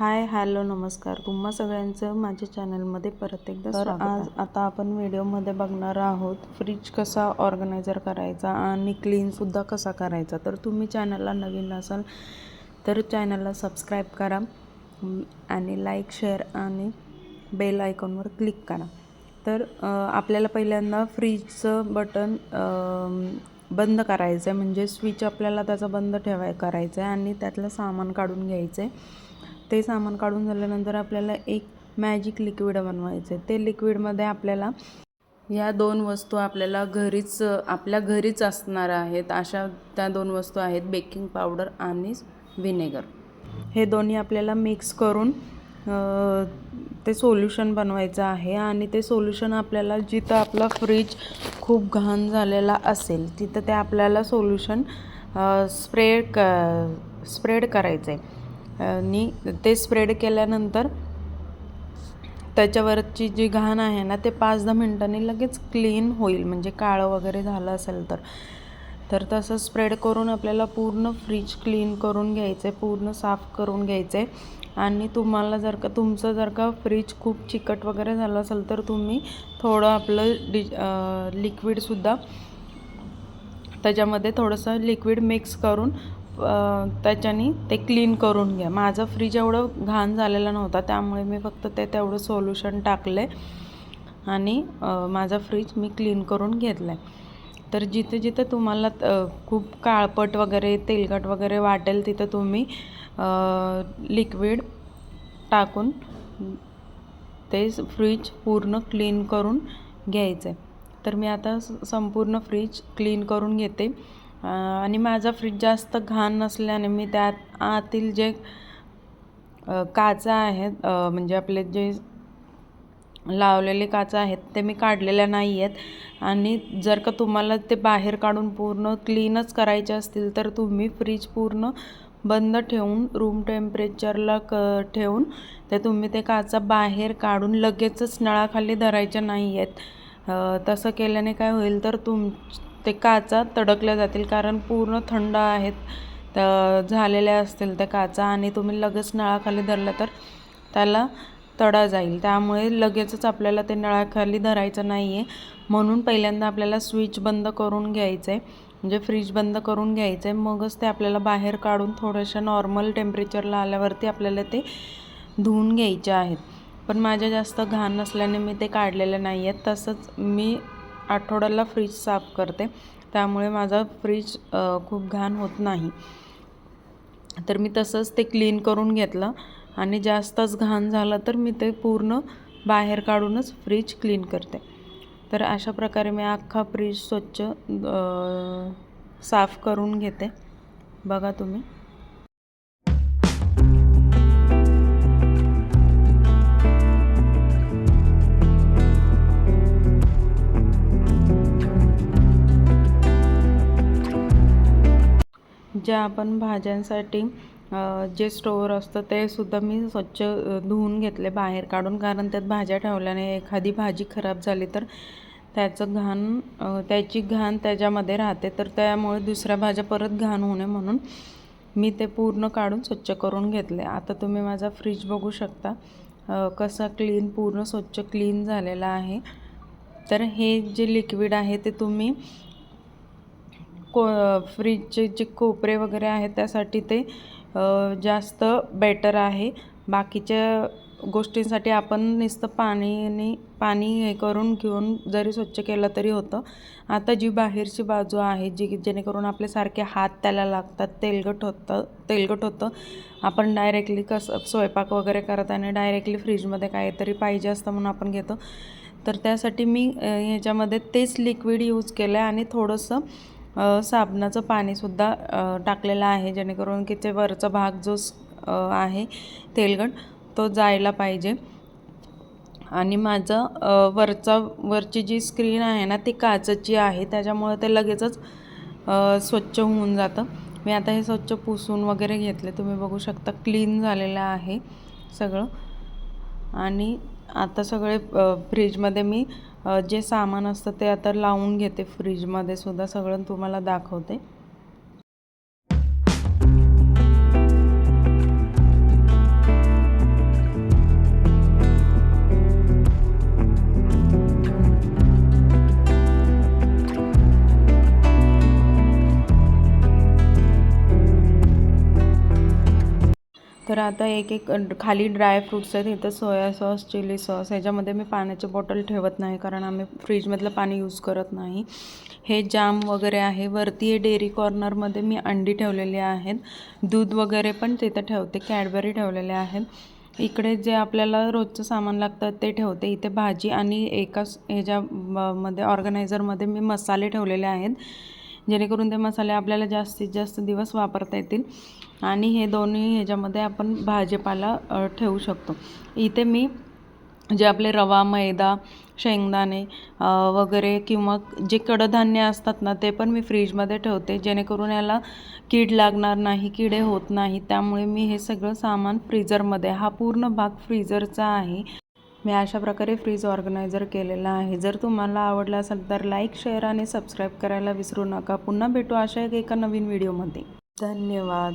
Hello नमस्कार. तुम्हा सगळ्यांचं माझ्या चॅनलमध्ये परत एकदा तर आज आता आपण व्हिडिओमध्ये बघणार आहोत फ्रीज कसा ऑर्गनायझर करायचा आणि क्लीनसुद्धा कसा करायचा. तर तुम्ही चॅनलला नवीन असाल तर चॅनलला सबस्क्राईब करा आणि लाईक शेअर आणि बेल आयकॉनवर क्लिक करा. तर आपल्याला पहिल्यांदा फ्रीजचं बटन बंद करायचं आहे म्हणजे स्विच आपल्याला त्याचा बंद ठेवाय करायचं आहे आणि त्यातलं सामान काढून घ्यायचं आहे ते सामान काढून झाल्यानंतर आपल्याला एक मॅजिक लिक्विड बनवायचं आहे ते लिक्विडमध्ये आपल्याला या दोन वस्तू आपल्याला घरीच आपल्या घरीच असणार आहेत. अशा त्या दोन वस्तू आहेत बेकिंग पावडर आणि व्हिनेगर हे दोन्ही आपल्याला मिक्स करून ते सोल्युशन बनवायचं आहे. आणि ते सोल्युशन आपल्याला जिथं आपला फ्रीज खूप घाण झालेला असेल तिथं ते आपल्याला सोल्युशन स्प्रेड क स्प्रेड करायचं आहे आणि ते स्प्रेड केल्यानंतर त्याच्यावरची जी घाण आहे ना ते पाच दहा मिनटांनी लगेच क्लीन होईल. म्हणजे काळं वगैरे झालं असेल तर. तर तसं स्प्रेड करून आपल्याला पूर्ण फ्रीज क्लीन करून घ्यायचं आहे पूर्ण साफ करून घ्यायचं आहे आणि तुम्हाला जर का तुमचं जर का फ्रीज खूप चिकट वगैरे झालं असेल तर तुम्ही थोडं आपलं डि लिक्विडसुद्धा त्याच्यामध्ये थोडंसं लिक्विड मिक्स करून त्याच्याने ते क्लीन करून घ्या. माझं फ्रीज एवढं घाण झालेलं नव्हता त्यामुळे मी फक्त ते तेवढं सोल्युशन टाकलं आहे आणि माझा फ्रीज मी क्लीन करून घेतला आहे तर जिथे जिथे तुम्हाला खूप काळपट वगैरे तेलकट वगैरे वाटेल तिथं तुम्ही लिक्विड टाकून ते फ्रीज पूर्ण क्लीन करून घ्यायचं आहे तर मी आता स- संपूर्ण फ्रीज क्लीन करून घेते. आणि माझा फ्रीज जास्त घाण नसल्याने मी त्यात आतील जे काचा आहेत म्हणजे आपले जे लावलेले काचा आहेत ते मी काढलेल्या नाही आहेत. आणि जर का तुम्हाला ते बाहेर काढून पूर्ण क्लीनच करायचे असतील तर तुम्ही फ्रीज पूर्ण बंद ठेवून रूम टेम्परेचरला क ठेवून ते तुम्ही ते काचा बाहेर काढून लगेचच नळाखाली धरायच्या नाही आहेत. तसं केल्याने काय होईल तर तुम ते काचा तडकल्या जातील कारण पूर्ण थंड आहेत. तर झालेल्या असतील त्या काचा आणि तुम्ही लगेच नळाखाली धरलं तर त्याला तडा जाईल. त्यामुळे लगेचच आपल्याला ते नळाखाली धरायचं नाही आहे म्हणून पहिल्यांदा आपल्याला स्विच बंद करून घ्यायचं आहे म्हणजे फ्रीज बंद करून घ्यायचं आहे मगच ते आपल्याला बाहेर काढून थोड्याशा नॉर्मल टेम्परेचरला आल्यावरती आपल्याला ते धुवून घ्यायचे आहेत. पण माझ्या जास्त घाण नसल्याने मी ते काढलेले नाही आहेत तसंच मी आठवड्याला फ्रीज साफ करते. त्यामुळे माझा फ्रीज खूप घाण होत नाही. तर मी तसंच ते क्लीन करून घेतलं आणि जास्तच घाण झालं तर मी ते पूर्ण बाहेर काढूनच फ्रीज क्लीन करते. तर अशा प्रकारे मी अख्खा फ्रीज स्वच्छ साफ करून घेते. बघा तुम्ही. ज्या आपण भाज्यांसाठी जे स्टोअर असतं ते सुद्धा मी स्वच्छ धुवून घेतले बाहेर काढून. कारण त्यात भाज्या ठेवल्याने एखादी भाजी खराब झाली तर त्याचं घाण त्याची घाण त्याच्यामध्ये राहते. तर त्यामुळे दुसऱ्या भाज्या परत घाण होऊ नये म्हणून मी ते पूर्ण काढून स्वच्छ करून घेतले. आता तुम्ही माझा फ्रीज बघू शकता कसा क्लीन पूर्ण स्वच्छ क्लीन झालेला आहे. तर हे जे लिक्विड आहे ते तुम्ही को फ्रीजचे जे कोपरे वगैरे आहेत त्यासाठी ते जास्त बेटर आहे. बाकीच्या गोष्टींसाठी आपण नुसतं पाणीने पाणी हे करून घेऊन जरी स्वच्छ केलं तरी होतं. आता जी बाहेरची बाजू आहे जी जेणेकरून आपले सारखे हात त्याला लागतात तेलकट होतं तेलकट होतं. आपण डायरेक्टली कसं स्वयंपाक वगैरे करत आणि डायरेक्टली फ्रीजमध्ये काहीतरी पाहिजे असतं म्हणून आपण घेतो. तर त्यासाठी मी ह्याच्यामध्ये तेच लिक्विड यूज केलं आहे आणि थोडंसं साबणाचं पाणीसुद्धा टाकलेलं आहे जेणेकरून की ते वरचा भाग जो आहे तेलगट तो जायला पाहिजे. आणि माझं वरचा वरची जी स्क्रीन आहे ना ती काचेची आहे त्याच्यामुळं ते लगेचच स्वच्छ होऊन जातं. मी आता हे स्वच्छ पुसून वगैरे घेतले तुम्ही बघू शकता क्लीन झालेलं आहे सगळं. आणि आता सगळे फ्रीजमध्ये मी जे सामान असतं ते आता लावून घेते फ्रीजमध्ये सुद्धा सगळं तुम्हाला दाखवते. तर आता एक एक खाली ड्राय फ्रूट्स आहेत इथं सोया सॉस चिली सॉस ह्याच्यामध्ये मी पाण्याची बॉटल ठेवत नाही कारण आम्ही फ्रीजमधलं पाणी यूज करत नाही. हे जाम वगैरे आहे. वरती हे डेअरी कॉर्नरमध्ये मी अंडी ठेवलेली आहेत. दूध वगैरे पण तिथं ठेवते. कॅडबरी ठेवलेले आहेत. इकडे जे आपल्याला रोजचं सामान लागतं ते ठेवते. इथे भाजी आणि एकाच ह्याच्या मध्ये ऑर्गनायझरमध्ये मी मसाले ठेवलेले आहेत. जेणेकरून ते मसाले आपल्याला जास्तीत जास्त दिवस वापरता येतील. आणि हे दोन्ही ह्याच्यामध्ये आपण भाजीपाला ठेवू शकतो. इथे मी जे आपले रवा मैदा शेंगदाणे वगैरे किंवा जे कडधान्य असतात ना ते पण मी फ्रीजमध्ये ठेवते. जेणेकरून याला कीड लागणार नाही किडे होत नाही. त्यामुळे मी हे सगळं सामान फ्रीजरमध्ये हा पूर्ण भाग फ्रीजरचा आहे. मी अशा प्रकारे फ्रीज ऑर्गनायझर केलेला आहे. जर तुम्हाला आवडलं असेल तर लाईक शेअर आणि सबस्क्राईब करायला विसरू नका. पुन्हा भेटू अशा एक एका नवीन व्हिडिओमध्ये धन्यवाद.